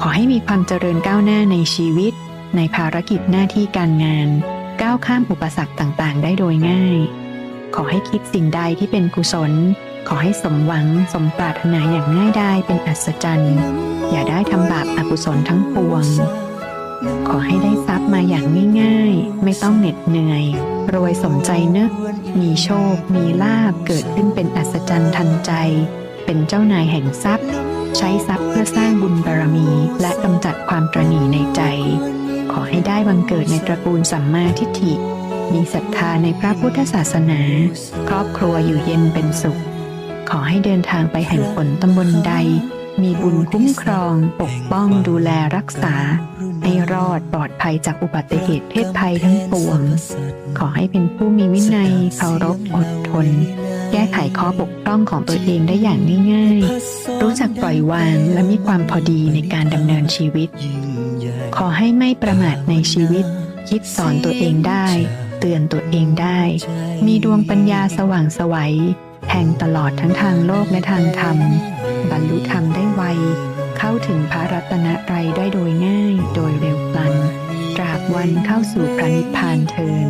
ขอให้มีความเจริญก้าวหน้าในชีวิต ในภารกิจหน้าที่การงาน ก้าวข้ามอุปสรรคต่างๆ ได้โดยง่าย ขอให้คิดสิ่งใดที่เป็นกุศล ขอให้สมหวังสมปรารถนาอย่างง่ายดายเป็นอัศจรรย์ อย่าได้ทำบาปอกุศลทั้งปวง ขอให้ได้ทรัพย์มาอย่างง่ายๆไม่ต้องเหน็ดเหนื่อย รวยสมใจนึก มีโชค มีลาบเกิดขึ้นเป็นอัศจรรย์ทันใจ เป็นเจ้านายแห่งทรัพย์ ใช้ทรัพย์เพื่อสร้างบุญบารมี และกำจัดความตรณีในใจ ขอให้ได้บังเกิดในตระกูลสัมมาทิฏฐิ มีศรัทธาในพระพุทธศาสนา ครอบครัวอยู่เย็นเป็นสุข ขอให้เดินทางไปแห่งฝนตำบลใด มีบุญคุ้มครอง ปกป้องดูแลรักษา ให้รอดปลอดภัยจากอุบัติเหตุเพศภัยทั้งปวง ขอให้เป็นผู้มีวินัยเคารพอดทน แก้ไขข้อบก พร่องของตัวเองได้อย่างง่ายๆ รู้จักปล่อยวางและมีความพอดีในการดำเนินชีวิต ขอให้ไม่ประมาทในชีวิต คิดสอนตัวเองได้ เตือนตัวเองได้ มีดวงปัญญาสว่างไสวัยแทงตลอดทั้งทางโลกและทางธรรม บรรลุธรรมได้ไว เข้าถึงพระรัตนตรัยได้โดยง่าย โดยเร็วพลัน ตราบวันเข้าสู่พระนิพพานเทิน